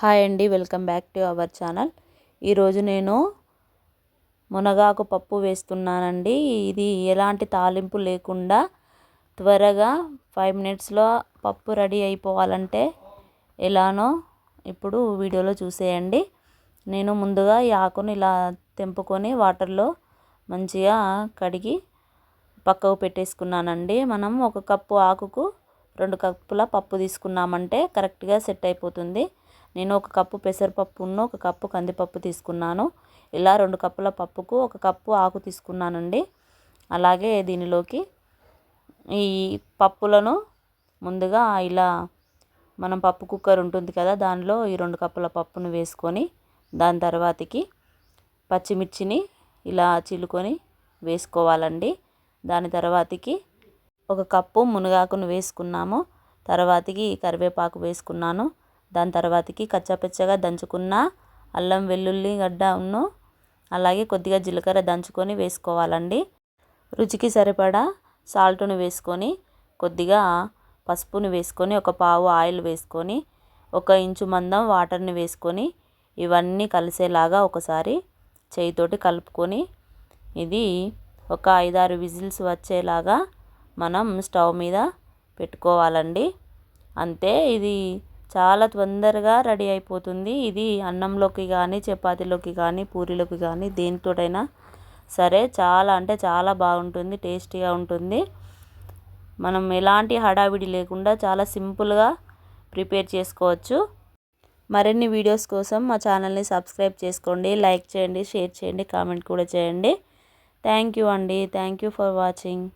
Hi అండి welcome back to our channel. ఈరోజు నేను మునగాకు పప్పు వేస్తున్నానండి. ఇది ఎలాంటి తాలింపు లేకుండా త్వరగా ఫైవ్ మినిట్స్లో పప్పు రెడీ అయిపోవాలంటే ఎలానో ఇప్పుడు వీడియోలో చూసేయండి. నేను ముందుగా ఈ ఆకును ఇలా తెంపుకొని వాటర్లో మంచిగా కడిగి పక్కకు పెట్టేసుకున్నానండి. మనం ఒక కప్పు ఆకుకు రెండు కప్పుల పప్పు తీసుకున్నామంటే కరెక్ట్గా సెట్ అయిపోతుంది. నేను ఒక కప్పు పెసరపప్పును ఒక కప్పు కందిపప్పు తీసుకున్నాను. ఇలా రెండు కప్పుల పప్పుకు ఒక కప్పు ఆకు తీసుకున్నానండి. అలాగే దీనిలోకి ఈ పప్పులను ముందుగా ఇలా మనం పప్పు కుక్కర్ ఉంటుంది కదా దానిలో ఈ రెండు కప్పుల పప్పును వేసుకొని దాని తర్వాతకి పచ్చిమిర్చిని ఇలా చిలుకొని వేసుకోవాలండి. దాని తర్వాతకి ఒక కప్పు మునగాకును వేసుకున్నాము. తర్వాతకి కరివేపాకు వేసుకున్నాను. దాని తర్వాతకి కచ్చాపచ్చగా దంచుకున్న అల్లం వెల్లుల్లి గడ్డను అలాగే కొద్దిగా జీలకర్ర దంచుకొని వేసుకోవాలండి. రుచికి సరిపడా సాల్ట్ను వేసుకొని కొద్దిగా పసుపుని వేసుకొని ఒక పావు ఆయిల్ వేసుకొని ఒక ఇంచు మందం వాటర్ని వేసుకొని ఇవన్నీ కలిసేలాగా ఒకసారి చేయితోటి కలుపుకొని ఇది ఒక ఐదారు విజిల్స్ వచ్చేలాగా మనం స్టవ్ మీద పెట్టుకోవాలండి. అంతే ఇది చాలా తొందరగా రెడీ అయిపోతుంది. ఇది అన్నంలోకి కానీ చపాతీలోకి కానీ పూరీలోకి కానీ దేనితోటైనా సరే చాలా అంటే చాలా బాగుంటుంది టేస్టీగా ఉంటుంది. మనం ఎలాంటి హడావిడి లేకుండా చాలా సింపుల్గా ప్రిపేర్ చేసుకోవచ్చు. మరిన్ని వీడియోస్ కోసం మా ఛానల్ని సబ్స్క్రైబ్ చేసుకోండి లైక్ చేయండి షేర్ చేయండి కామెంట్ కూడా చేయండి. థ్యాంక్ యూ అండి. Thank you for watching.